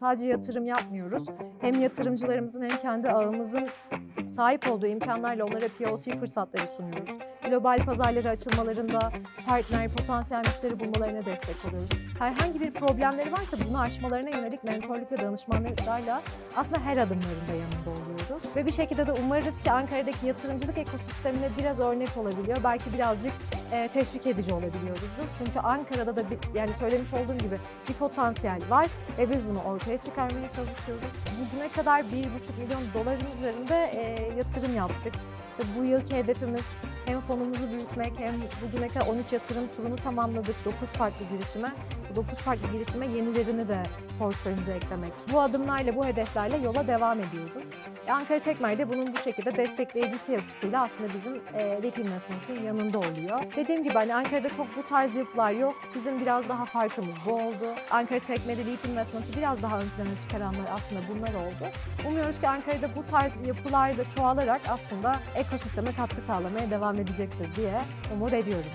Sadece yatırım yapmıyoruz. Hem yatırımcılarımızın hem kendi ağımızın sahip olduğu imkanlarla onlara POC fırsatları sunuyoruz. Global pazarlara açılmalarında partner, potansiyel müşteri bulmalarına destek oluyoruz. Herhangi bir problemleri varsa bunu aşmalarına yönelik mentorluk ve danışmanlıklarla aslında her adımlarında yanında oluyoruz. Ve bir şekilde de umarız ki Ankara'daki yatırımcılık ekosistemine biraz örnek olabiliyor. Belki birazcık e, teşvik edici olabiliyoruzdur. Çünkü Ankara'da da bir, yani söylemiş olduğum gibi bir potansiyel var ve biz bunu ortaya çıkarmaya çalışıyoruz. Bugüne kadar 1,5 milyon doların üzerinde e, yatırım yaptık. İşte bu yılki hedefimiz hem fonumuzu büyütmek hem bugüne kadar 13 yatırım turunu tamamladık. 9 farklı girişime. Bu 9 farklı girişime yenilerini de portföyümüze eklemek. Bu adımlarla, bu hedeflerle yola devam ediyoruz. Ankara Tekmer de bunun bu şekilde destekleyicisi yapısıyla aslında bizim e, Leap Investments'in yanında oluyor. Dediğim gibi hani Ankara'da çok bu tarz yapılar yok. Bizim biraz daha farkımız bu oldu. Ankara Tekmer'de Leap Investments'i biraz daha ön plana çıkaranlar aslında bunlar oldu. Umuyoruz ki Ankara'da bu tarz yapılar da çoğalarak aslında ekosisteme katkı sağlamaya devam edecektir diye umut ediyorum.